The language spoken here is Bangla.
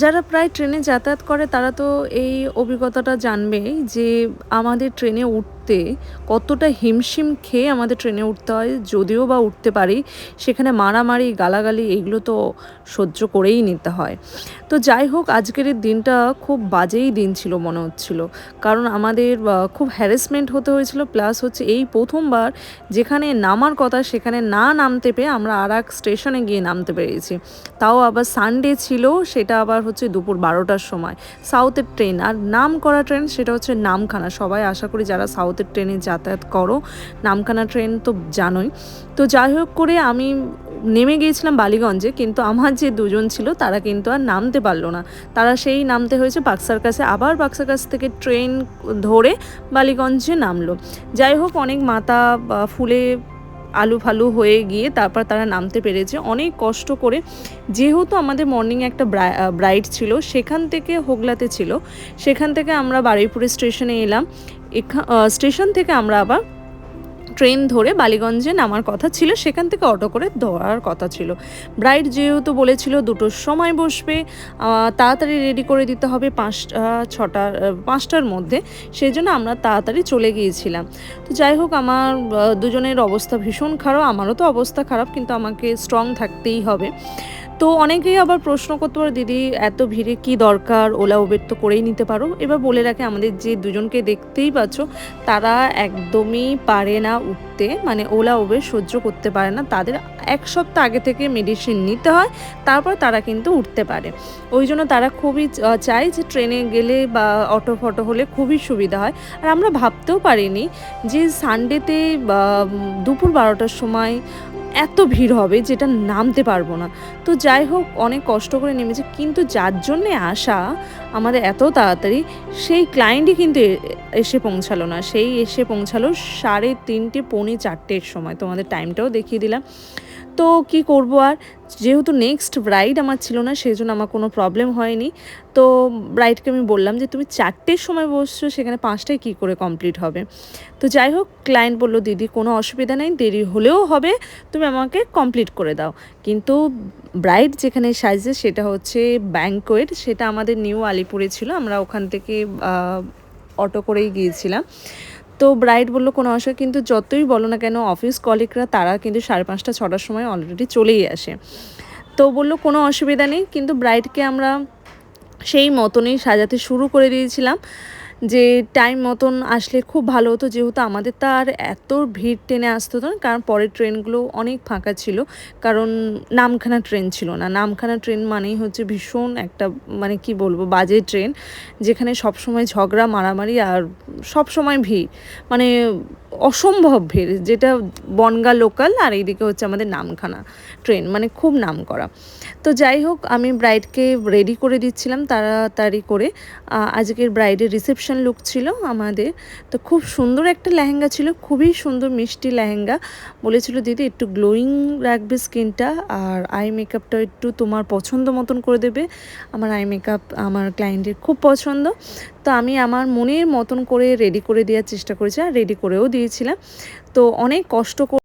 যারা প্রায় ট্রেনে যাতায়াত করে, তারা তো এই অভিজ্ঞতাটা জানবে যে আমাদের ট্রেনে উঠতে কতটা হিমশিম খেয়ে আমাদের ট্রেনে উঠতে হয়, যদিও বা উঠতে পারি। সেখানে মারামারি, গালাগালি এগুলো তো সহ্য করেই নিতে হয়। তো যাই হোক, আজকের দিনটা খুব বাজেই দিন ছিল মনে হচ্ছিল। কারণ আমাদের খুব হ্যারাসমেন্ট হতে হয়েছিল প্লাস হচ্ছে এই প্রথমবার যেখানে নামার কথা, সেখানে না নামতে পেয়ে আমরা আর এক স্টেশনে গিয়ে নামতে পেরেছি। তাও আবার সানডে ছিল, সেটা আবার হচ্ছে দুপুর বারোটার সময়। সাউথের ট্রেন, আর নাম করা ট্রেন সেটা হচ্ছে নামখানা। সবাই আশা করি যারা সাউথের ট্রেনে যাতায়াত করো, নামখানা ট্রেন তো জানোই। তো যাই হোক করে আমি নেমে গিয়েছিলাম বালিগঞ্জে, কিন্তু আমার যে দুজন ছিল তারা কিন্তু আর নামতে পারল না। তারা সেই নামতে হয়েছে বাক্সার কাছে। আবার বাক্সার কাছ থেকে ট্রেন ধরে বালিগঞ্জে নামলো। যাই হোক অনেক মাথা ফুলে আলু ফালু হয়ে গিয়ে তারপর তারা নামতে পেরেছে। অনেক কষ্ট করে যেহেতু আমাদের মর্নিং একটা ব্রাইড ছিল, সেখান থেকে হোগলাতে ছিল। সেখান থেকে আমরা বারুইপুরে স্টেশনে এলাম। স্টেশন থেকে আমরা আবার ট্রেন ধরে বালিগঞ্জে নামার কথা ছিল, সেখান থেকে অটো করে ধরার কথা ছিল। ব্রাইড যেহেতু বলেছিল দুটোর সময় বসবে তাড়াতাড়ি রেডি করে দিতে হবে পাঁচটা ছটার পাঁচটার মধ্যে সেই জন্য আমরা তাড়াতাড়ি চলে গিয়েছিলাম। তো যাই হোক, আমার দুজনের অবস্থা ভীষণ খারাপ, আমারও তো অবস্থা খারাপ, কিন্তু আমাকে স্ট্রং থাকতেই হবে। তো অনেকেই আবার প্রশ্ন করতে পারো, দিদি, এত ভিড়ে কি দরকার? ওলা উবের তো করেই নিতে পারো। এবার বলে রাখে, আমাদের যে দুজনকে দেখতেই পাচ্ছ, তারা একদমই পারে না উঠতে। মানে ওলা উবের সহ্য করতে পারে না। তাদের এক সপ্তাহ আগে থেকে মেডিসিন নিতে হয়, তারপর তারা কিন্তু উঠতে পারে। ওই জন্য তারা খুবই চায় যে ট্রেনে গেলে বা অটো ফটো হলে খুবই সুবিধা হয়। আর আমরা ভাবতেও পারিনি যে সানডেতে দুপুর বারোটার সময় এত ভিড় হবে যেটা নামতে পারব না। তো যাই হোক, অনেক কষ্ট করে নেমেছে। কিন্তু যার জন্যে আসা আমাদের এত তাড়াতাড়ি, সেই ক্লায়েন্টই কিন্তু এসে পৌঁছালো না। সেই এসে পৌঁছালো সাড়ে তিনটে, পৌনে চারটের সময়। তোমাদের টাইমটাও দেখিয়ে দিলাম। তো কি করব আর? যেহেতু নেক্সট ব্রাইড আমার ছিল না সেই জন্য আমার কোনো প্রবলেম হয়নি। তো ব্রাইডকে আমি বললাম যে, তুমি চারটের সময় বসছো, সেখানে পাঁচটায় কী করে কমপ্লিট হবে? তো যাই হোক ক্লায়েন্ট বলল, দিদি, কোনো অসুবিধা নেই, দেরি হলেও হবে, তুমি আমাকে কমপ্লিট করে দাও। কিন্তু ব্রাইড যেখানে সাইজে সেটা হচ্ছে ব্যাঙ্কোয়েট সেটা আমাদের নিউ আলিপুরে ছিল। আমরা ওখান থেকে অটো করেই গিয়েছিলাম। তো ব্রাইড বলল, কোনো অসুবিধা কিন্তু যতই বলো না কেন, অফিস কলিগরা তারা কিন্তু সাড়ে পাঁচটা, ছটার সময় অলরেডি চলেই আসে। তো বলল, কোনো অসুবিধা নেই। কিন্তু ব্রাইডকে আমরা সেই মতনই সাজাতে শুরু করে দিয়েছিলাম। যে টাইম মতন আসলে খুব ভালো হতো, যেহেতু আমাদের তো আর এত ভিড় টেনে আসতে হতো না, কারণ পরের ট্রেনগুলো অনেক ফাঁকা ছিল। কারণ নামখানা ট্রেন ছিল না। নামখানা ট্রেন মানেই হচ্ছে ভীষণ একটা মানে কি বলব, বাজে ট্রেন, যেখানে সবসময় ঝগড়া, মারামারি আর সব সময় ভিড়। মানে অসম্ভব ভিড়, যেটা বনগা লোকাল আর এইদিকে হচ্ছে আমাদের নামখানা ট্রেন মানে খুব নাম করা তো যাই হোক, আমি ব্রাইডকে রেডি করে দিচ্ছিলাম, তাড়াতাড়ি করে। আজকের ব্রাইডের রিসেপশন লুক ছিল আমাদের। তো খুব সুন্দর একটা লেহেঙ্গা ছিল, খুবই সুন্দর মিষ্টি লেহেঙ্গা। বলেছিল, দিদি, একটু গ্লোয়িং রাখবে স্কিনটা আর আই মেকআপটা একটু তোমার পছন্দ মতন করে দেবে। আমার আই মেকআপ আমার ক্লায়েন্টের খুব পছন্দ। তো আমি আমার মনের মতন করে রেডি করে দেওয়ার চেষ্টা করেছি আর রেডি করেও দিয়েছিলাম। তো অনেক কষ্ট